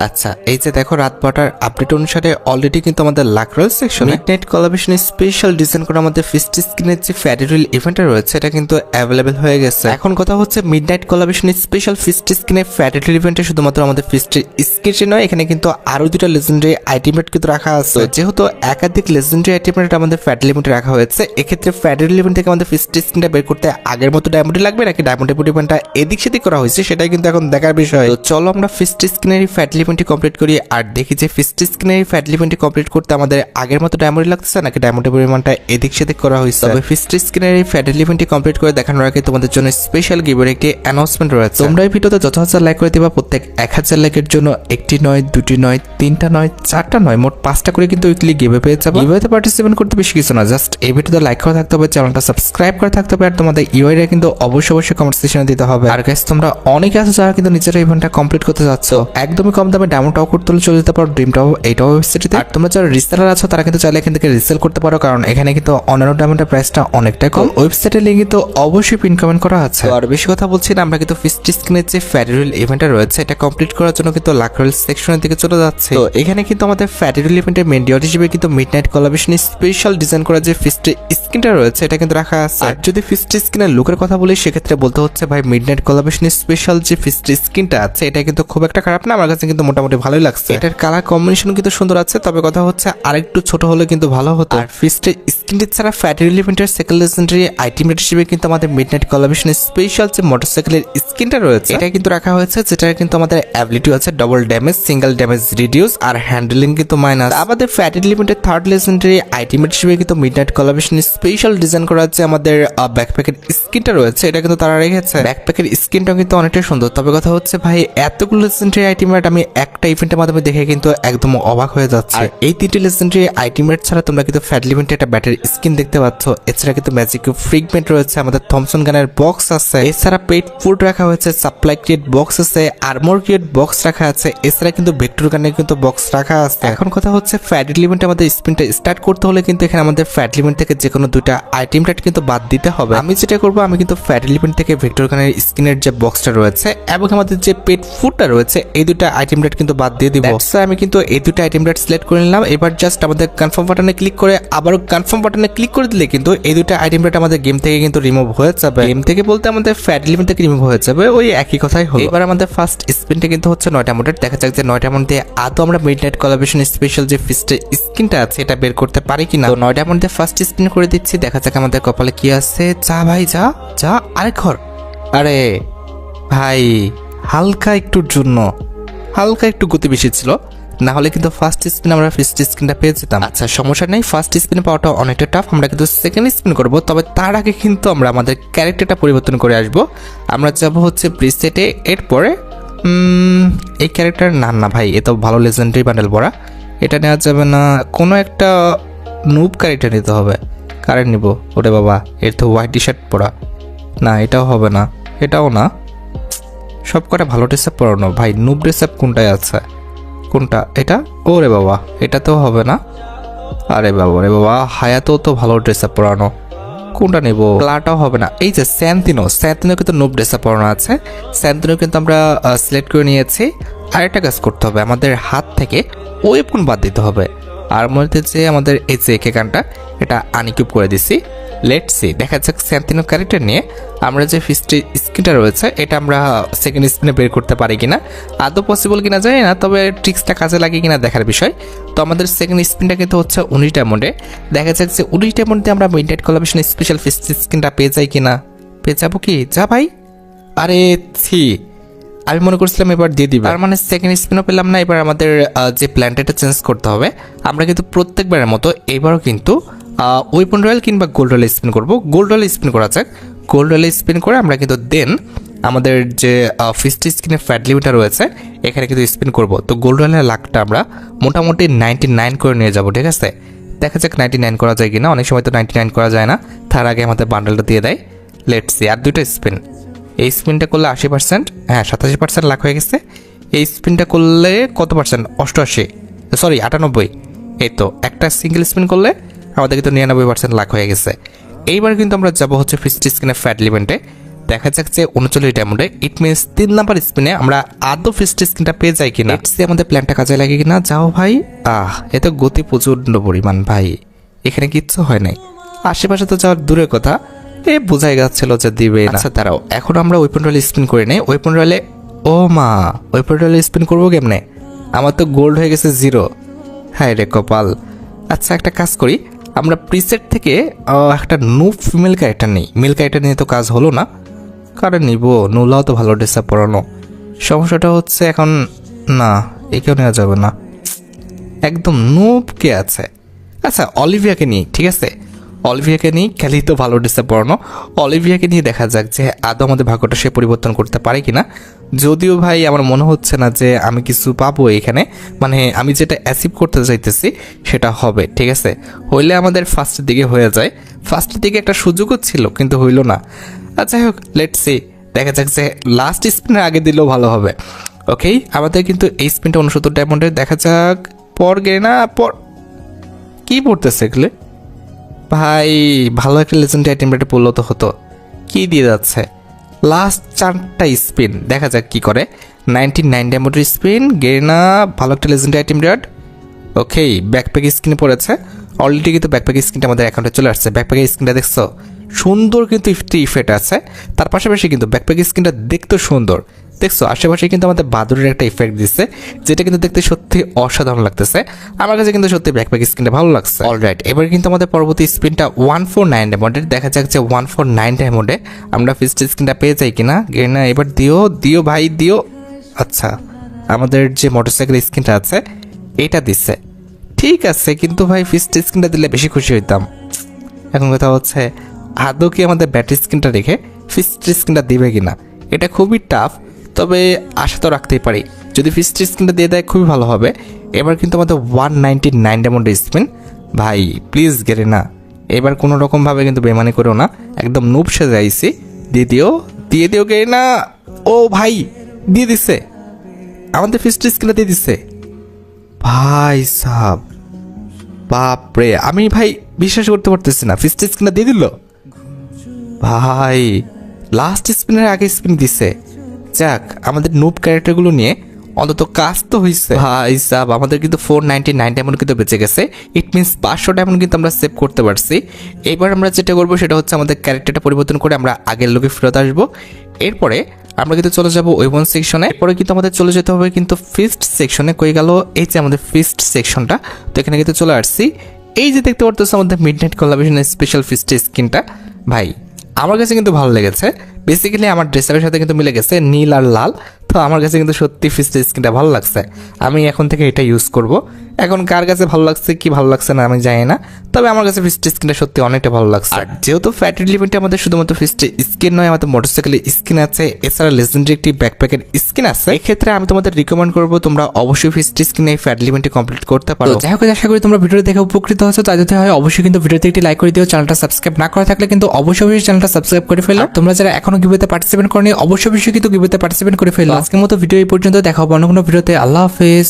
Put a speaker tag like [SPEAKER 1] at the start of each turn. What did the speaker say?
[SPEAKER 1] আচ্ছা এই যে দেখো রাত বারোটার আপডেট অনুসারে অলরেডি কিন্তু আমাদের লাকরল সেকশনে মিডনাইট কোলাবেশনের স্পেশাল ডিজাইন করা আমাদের ফিস্টি স্ক্রিনের যে ফ্যাডিরিল ইভেন্টটা রয়েছে এটা কিন্তু অ্যাভেলেবেল হয়ে গেছে। এখন কথা হচ্ছে মিড নাইট কোলাবেশনের স্পেশাল ফিস্টি স্ক্রিনের ফ্যাডিরিল ইভেন্টে শুধুমাত্র আমাদের ফিস্টের স্ক্রিনে নয় এখানে কিন্তু আরও দুটা লেজেন্ডারি আইটেমেট কিন্তু রাখা আছে। যেহেতু একাধিক লেজেন্ডারি আইটেমেট আমাদের ফ্যাডিল ইভেন্টে রাখা হয়েছে এক্ষেত্রে ফ্যাডিল ইভেন্ট থেকে আমাদের ফিস্টি স্ক্রিনটা বের করতে আগের মতো ডায়মন্ড লাগবে নাকি ডায়মন্ড ইভেন্টটা এদিক সেদিক করা হয়েছে সেটাই কিন্তু এখন দেখার বিষয়। তো চলো আমরা ফিস্টি স্ক্রিনের এই লিভেন্টটি কমপ্লিট করি আর দেখি যে ফিস্ট স্ক্রিনের ফ্যাট লিভেন্টটি কমপ্লিট করতে আমাদের আগের মতো ডায়মন্ড লাগতেছে নাকি ডায়মন্ডের পরিমাণটা এদিক সেদিক করা হয়েছে? তবে ফিস্ট স্ক্রিনের এই ফ্যাট লিভেন্টটি কমপ্লিট করে দেখানোর আগে তোমাদের জন্য স্পেশাল গিভের একটি অ্যানাউন্সমেন্ট রয়েছে। তোমরা এই ভিডিওতে যত হাজার লাইক করে দিবা প্রত্যেক এক হাজার লাইকের জন্য একটি নয় দুটি নয় তিনটা নয় চারটা নয় মোট পাঁচটা করে কিন্তু উইকলি গিভে পেয়ে যাবে। গিভেতে পার্টিসিপেট করতে বেশি কিছু না জাস্ট এই ভিডিওতে লাইক করে থাকতে হবে চ্যানেলটা সাবস্ক্রাইব করে থাকতে হবে আর তোমাদের ইউআইরা কিন্তু অবশ্যই অবশ্যই কমেন্ট সেকশনে দিতে হবে। আর গাইস তোমরা অনেকে আছো যারা কিন্তু নিজেরা ইভেন্টটা কমপ্লিট করতে যাচ্ছ। একদমই কম দামে ডায়মন্ড টাও করতে হলে চলে যেতে পারো ড্রিম টাও এইটাও ওয়েবসাইটে আর তোমরা যারা রিসেলার আছো তারা কিন্তু চাইলে এখান থেকে রিসেল করতে পারো কারণ এখানে কিন্তু অন্যান্য ডায়মন্ডের প্রাইসটা অনেকটাই কম। ওয়েবসাইটের লিঙ্ক কিন্তু অবশ্যই পিন কমেন্ট করা আছে। আর বেশি কথা বলছি না আমরা কিন্তু ফিস্ট স্ক্রিনের যে ফ্যাডিরুল ইভেন্টটা রয়েছে এটা কমপ্লিট করার জন্য কিন্তু লাকরল সেকশনের দিকে চলে যাচ্ছে। তো এখানে কিন্তু আমাদের ফ্যাডিরুল ইভেন্টের মেন ডিওর হিসেবে কিন্তু midnight collaboration special design করা যে ফিস্টের স্ক্রিনটা রয়েছে এটা কিন্তু রাখা আছে। আর যদি ফিস্ট স্ক্রিনের লুকের কথা বলি সেক্ষেত্রে বলতে হচ্ছে ভাই মিড নাইট কোলাবেশন স্পেশাল যে ফিস্ট স্ক্রিনটা আছে এটা কিন্তু খুব একটা খারাপ না আমার কাছে কিন্তু মোটামুটি ভালোই লাগছে। এটার কালার কম্বিনেশন কিন্তু সুন্দর আছে তবে কথা হচ্ছে আরেকটু ছোট হলে কিন্তু ভালো হতো। আর ফিস্টের স্ক্রিনটি ছাড়া ফ্যাটি ইভেন্টের সেকেন্ড লেজেন্ডারি আইটেম হিসেবে কিন্তু আমাদের মিড নাইট কোলাবেশন স্পেশাল যে মোটরসাইকেলের স্ক্রিনটা রয়েছে এটা কিন্তু রাখা হয়েছে যেটা কিন্তু আমাদের অ্যাবিলিটি আছে double damage single damage reduce আর হ্যান্ডেলিং কিন্তু মাইনাস আমাদের ফ্যাটি লিমিটেড থার্ড লেজেন্ডারি আইটেমেট হিসেবে কিন্তু midnight collaboration special design করা আছে আমাদের ব্যাকপ্যাকের স্ক্রিনটা রয়েছে এটা কিন্তু তারা রেখেছে। ব্যাকপ্যাকের স্ক্রিনটাও কিন্তু অনেকটাই সুন্দর। তবে কথা হচ্ছে ভাই এতগুলো লেজেন্ডারি আইটেমেট আমি একটা ইভেন্টের মাধ্যমে দেখে কিন্তু একদম অবাক হয়ে যাচ্ছে। আর এই তিনটি লেজেন্ডারি আইটেমেট ছাড়া তোমরা কিন্তু ফ্যাট লিমিটেড একটা ব্যাটারি স্কিন দেখতে পাচ্ছ। এছাড়া কিন্তু ম্যাজিক ফ্রিগমেন্ট রয়েছে আমাদের থমসন গানের বক্স আছে। এছাড়া পেট ফুড রাখা হয়েছে সাপ্লাই ক্রিয়েট বক্স আছে আর্মোর ক্রিয়েট বক্স রাখা আছে। এছাড়া কিন্তু ভেক্টর গানের কিন্তু বক্স রাখা আছে। এখন কথা হচ্ছে ফ্যাট লিমিট আমাদের স্পিনটা স্টার্ট করতে হলে কিন্তু এখানে আমাদের ফ্যাট লিমিট থেকে যে কোনো দুইটা আইটেমটা কিন্তু বাদ দিতে হবে। আমি যেটা করব আমি কিন্তু ফ্যাট লিমিট থেকে ভেক্টর গানের স্কিনের যে বক্সটা রয়েছে এবং আমাদের যে পেট ফুডটা রয়েছে এই দুটা আইটেম রেট কিন্তু বাদ দিয়ে দিব। স্যার আমি কিন্তু এই দুটো আইটেম রেট সিলেক্ট করে নিলাম। এবার জাস্ট আমাদের কনফার্ম বাটনে ক্লিক করে আবারও কনফার্ম বাটনে ক্লিক করে দিলে কিন্তু এই দুটো আইটেম রেট আমাদের গেম থেকে কিন্তু রিমুভ হয়ে যাবে। গেম থেকে বলতে আমাদের ফ্যাট লিমিট থেকে রিমুভ হয়ে যাবে ওই একই কথাই হলো। এবার আমাদের ফার্স্ট স্পিনটা কিন্তু হচ্ছে নয়টা মোডের দেখা যাক যে নয়টা মধ্যে আদৌ আমরা মিড নাইট কলাবেশন স্পেশাল যে ফিস্টের স্কিনটা আছে এটা বের করতে পারি কিনা। তো নয়টা মধ্যে ফার্স্ট স্পিন করে দিচ্ছি দেখা যাক আমাদের কপালে কি আছে। যা ভাই যা যা আরেক ঘর। আরে ভাই হালকা একটুর জন্য হালকা একটু গতি বেশি ছিল, না হলে কিন্তু ফার্স্ট স্পিন আমরা ফার্স্ট স্পিনটা পেয়ে যেতাম। আচ্ছা সমস্যা নেই ফার্স্ট স্পিন পাওয়াটা অনেকটা টাফ আমরা কিন্তু সেকেন্ড স্পিন করব, তবে তার আগে কিন্তু আমরা আমাদের ক্যারেক্টারটা পরিবর্তন করে আসব। আমরা যাব হচ্ছে প্রিসেটে এরপরে এই ক্যারেক্টার না না ভাই, এ তো ভালো লেজেন্ডারি বান্ডেল পড়া। এটা নেওয়া যাবে না, কোনো একটা নুব ক্যারেক্টার নিতে হবে। কারেন্ট নিব? ওরে বাবা, এর তো হোয়াইট টি শার্ট পরা না, এটাও হবে না, এটাও না। সব কটা ভালো ড্রেস আপ পরানো। ভাই নুব ড্রেস আপ কোনটায় আছে? কোনটা? এটা? ওরে বাবা, এটা তো হবে না। আরে বাবা রে বাবা, হায়াতেও তো ভালো ড্রেস আপ পরানো। কোনটা নেব? প্লাটাও হবে না। এই যে স্যান্তিনো স্যান্তিনো কিন্তু নুব ড্রেস আপ পরানো আছে। স্যান্তিনো কিন্তু আমরা সিলেক্ট করে নিয়েছি। আরেকটা কাজ করতে হবে, আমাদের হাত থেকে ওয়েপন বাদ দিতে হবে। আর মধ্যে যে আমাদের এই যে গানটা, এটা আনিকিউব করে দিছি। লেট সি দেখা যাক স্যান্তিনো ক্যারেক্টার নিয়ে আমরা যে ফিস্টের স্ক্রিনটা রয়েছে, এটা আমরা সেকেন্ড স্ক্রিনে বের করতে পারি কিনা। আদৌ পসিবল কিনা জানি না, তবে ট্রিক্সটা কাজে লাগে কিনা দেখার বিষয়। তো আমাদের সেকেন্ড স্ক্রিনটা কিন্তু হচ্ছে উনিশ ডায়মন্ডে দেখা যাক যে উনিশ ডায়মন্ডে আমরা মিডনাইট কলাবেশন স্পেশাল ফিস্ট স্ক্রিনটা পেয়ে যাই কিনা। পেয়ে যাব কি? যা ভাই। আরে ছি আমি মনে করছিলাম এবার দিয়ে দিবে। তার মানে সেকেন্ড স্পিনও পেলাম না, এবার আমাদের যে প্ল্যানটা এটা চেঞ্জ করতে হবে। আমরা কিন্তু প্রত্যেকবারের মতো এবারও কিন্তু ওয়েপন রয়্যাল কিংবা গোল্ড রয়্যাল স্পিন করব। গোল্ড রয়্যাল স্পিন করা যাক। গোল্ড রয়্যাল স্পিন করে আমরা কিন্তু দেন আমাদের যে ফিস্টি স্কিনের ফ্যাট লিমিটার রয়েছে, এখানে কিন্তু স্পিন করব। তো গোল্ড রয়্যালের লাখটা আমরা মোটামুটি নাইনটি নাইন করে নিয়ে যাব, ঠিক আছে? দেখা যাক নাইনটি নাইন করা যায় কিনা। অনেক সময় তো নাইনটি নাইন করা যায় না। তার আগে আমাদের বান্ডেলটা দিয়ে দেয়। লেটস আর দুটো স্পিন এই স্পিনটা করলে আশি পার্সেন্ট হ্যাঁ সাতাশি পার্সেন্ট লাখ হয়ে গেছে। এই স্পিনটা করলে কত পার্সেন্ট অষ্টআশি। সরি আটানব্বই। এই তো, একটা সিঙ্গেল স্পিন করলে আমাদের কিন্তু নিরানব্বই পার্সেন্ট লাখ হয়ে গেছে। এইবার কিন্তু আমরা যাব হচ্ছে ফিস্টি স্কিনের ফ্যাট লিমেন্টে দেখা যাক যে উনচল্লিশ ডায়মন্ডে ইট মিনস তিন নাম্বার স্পিনে আমরা আদৌ ফিস্ট স্ক্রিনটা পেয়ে যাই কিনা। See আমাদের প্ল্যানটা কাজে লাগে কিনা। যাও ভাই। আহ, এ তো গতি প্রচণ্ড পরিমাণ ভাই। এখানে কিচ্ছু হয় নাই। আশেপাশে তো যাওয়ার দূরের কথা। এ বোঝাই যাচ্ছিল যে দিবে। আচ্ছা দাঁড়াও, এখন আমরা ওয়েপন রয়েল স্পিন করে নেই ওয়েপন রয়েলে ও মা ওয়েপন রয়েল স্পিন করব কেমনে? আমার তো গোল্ড হয়ে গেছে জিরো হ্যাঁ রে কপাল। আচ্ছা একটা কাজ করি। আমরা প্রিসেট থেকে একটা নু ফিমেল ক্যারেক্টার নেই। মেল ক্যারেক্টার নিয়ে তো কাজ হলো না। কারণ নিব? নুলাও তো ভালো ড্রেস পরানো। সমস্যাটা হচ্ছে এখন, না, একেও নেওয়া যাবে না। একদম নুপ কে আছে। আচ্ছা অলিভিয়াকে নিই, ঠিক আছে? অলিভিয়াকে নিয়ে খেলেই তো ভালো পড়ানো অলিভিয়াকে নিয়ে দেখা যাক যে আদৌ আমাদের ভাগ্যটা সে পরিবর্তন করতে পারে কিনা। যদিও ভাই আমার মনে হচ্ছে না যে আমি কিছু পাবো এখানে মানে আমি যেটা অ্যাচিভ করতে চাইতেছি সেটা হবে, ঠিক আছে? হইলে আমাদের ফার্স্টের দিকে হয়ে যায়। ফার্স্টের দিকে একটা সুযোগও ছিল, কিন্তু হইল না। আচ্ছা হোক লেট সি দেখা যাক যে লাস্ট স্পিনের আগে দিলেও ভালো হবে। ওকে আমাদের কিন্তু এই স্পিনটা উনসত্তর ডায়মন্ডের দেখা যাক, পর গে না, পর কি পড়তেছে এগুলো? ভাই, ভালো একটা লেজেন্ডারি আইটেম রেটে পড়লেও তো হতো। কি দিয়ে যাচ্ছে? লাস্ট চারটা স্পিন দেখা যাক কি করে। নাইনটি নাইন ডায়মন্ডের স্পিন গেনা ভালো একটা legendary item rate okay backpack স্ক্রিনে পড়েছে। অলরেডি কিন্তু ব্যাকপ্যাক স্ক্রিনটা আমাদের অ্যাকাউন্টে চলে আসছে। ব্যাকপ্যাকের স্ক্রিনটা দেখছ? সুন্দর কিন্তু ইফটি ইফেক্ট আছে। তার পাশাপাশি কিন্তু ব্যাকপ্যাক স্ক্রিনটা দেখতেও সুন্দর। দেখছ, আশেপাশে কিন্তু আমাদের বাদুরের একটা ইফেক্ট দিচ্ছে, যেটা কিন্তু দেখতে সত্যি অসাধারণ লাগতেছে। আমার কাছে কিন্তু সত্যি ব্যাকপ্যাক স্ক্রিনটা ভালো লাগছে। অলরাইট এবার কিন্তু আমাদের পরবর্তী স্ক্রিনটা ওয়ান ফোর নাইন ডায়মন্ডের দেখা যাক যে ওয়ান ফোর নাইন ডায়মন্ডে আমরা ফিস্ট স্ক্রিনটা পেয়ে যাই কিনা। না, এবার দিও দিও ভাই, দিও। আচ্ছা আমাদের যে মোটরসাইকেল স্ক্রিনটা আছে, এটা দিচ্ছে। ঠিক আছে, কিন্তু ভাই ফিস্ট স্ক্রিনটা দিলে বেশি খুশি হইতাম। এখন কথা হচ্ছে, আদৌ কি আমাদের ব্যাটারি স্ক্রিনটা রেখে ফিস্ট স্ক্রিনটা দিবে কিনা? এটা খুবই টাফ তবে আশা তো রাখতেই পারি। যদি ফিস্ট স্ক্রিনটা দিয়ে দেয়, খুবই ভালো হবে। এবার কিন্তু আমাদের one ninety nine diamond spin ভাই প্লিজ গেরে না। এবার কোনো রকমভাবে কিন্তু বেমানি করো না। একদম নুব সেজে আইসি দিয়ে দিও দিয়ে দিও গেরে না? ও ভাই, দিয়ে দিছে। আমাদের ফিস্ট স্ক্রিনটা দিয়ে দিছে। ভাই সাব বাপরে আমি ভাই বিশ্বাস করতে পারতেছি না। ফিস্ট স্পিনটা দিয়ে দিল। ভাই লাস্ট স্পিনের আগে স্পিন দিছে। যাক, আমাদের নুব ক্যারেক্টারগুলো নিয়ে অন্তত কাজ তো হয়েছে ভাই সাব, আমাদের কিন্তু ফোর নাইনটি নাইন ডায়মন্ড কিন্তু বেঁচে গেছে। ইট মিনস পাঁচশো ডায়মন্ড কিন্তু আমরা সেভ করতে পারছি। এবার আমরা যেটা করব সেটা হচ্ছে আমাদের ক্যারেক্টারটা পরিবর্তন করে আমরা আগের লোকে ফেরত আসব। এরপরে আমরা কিন্তু চলে যাব ওয়েবন সেকশনে এরপরে কিন্তু আমাদের চলে যেতে হবে কিন্তু ফিস্ট সেকশনে কই গেল? এই যে আমাদের ফিস্ট সেকশনটা তো এখানে কিন্তু চলে আসছি। এই যে দেখতে পারতেছো আমাদের মিড নাইট কোলাবেশনের স্পেশাল ফিস্ট স্কিনটা ভাই, আমার কাছে কিন্তু ভালো লেগেছে। বেসিক্যালি আমার ড্রেসআপের সাথে কিন্তু মিলে গেছে নীল আর লাল। তো আমার কাছে কিন্তু সত্যি ফিস্ট স্কিনটা ভালো লাগছে। আমি এখন থেকে এটা ইউজ করব। এখন কার কাছে ভালো লাগছে কি ভালো লাগছে না আমি জানি না। তবে আমার কাছে ফিস্ট স্কিনটা সত্যি অনেকটা ভালো লাগছে। আর যেহেতু ফ্যাটি লিমিটে আমাদের শুধুমাত্র ফিস্ট স্কিন নয় আমাদের মোটরসাইকেলের স্কিন আছে এছাড়া লেজেন্ডারি একটি ব্যাকপ্যাকের স্কিন আছে। এক্ষেত্রে আমি তোমাদের রিকমেন্ড করব তোমরা অবশ্যই ফিস্ট স্কিন এই ফ্যাট লিমিটে কমপ্লিট করতে পারো।
[SPEAKER 2] যাই হোক আশা করি তোমরা ভিডিও দেখে উপকৃত হয়েছো। তাই যদি হয় অবশ্যই কিন্তু ভিডিওতে একটি লাইক করে দিও। চ্যানেলটা সাবস্ক্রাইব না করা থাকলে কিন্তু অবশ্যই চ্যানেলটা সাবস্ক্রাইব করে ফেলো। তোমরা যারা এখনও গিভেতে পার্টিসিপেট করনি অবশ্যই অবশ্যই কিন্তু গিভেতে পার্টিসিপেট করে ফেলো। আজকের মতো ভিডিও এই পর্যন্ত। দেখা হবে অন্য কোনো ভিডিওতে। আল্লাহ হাফেজ।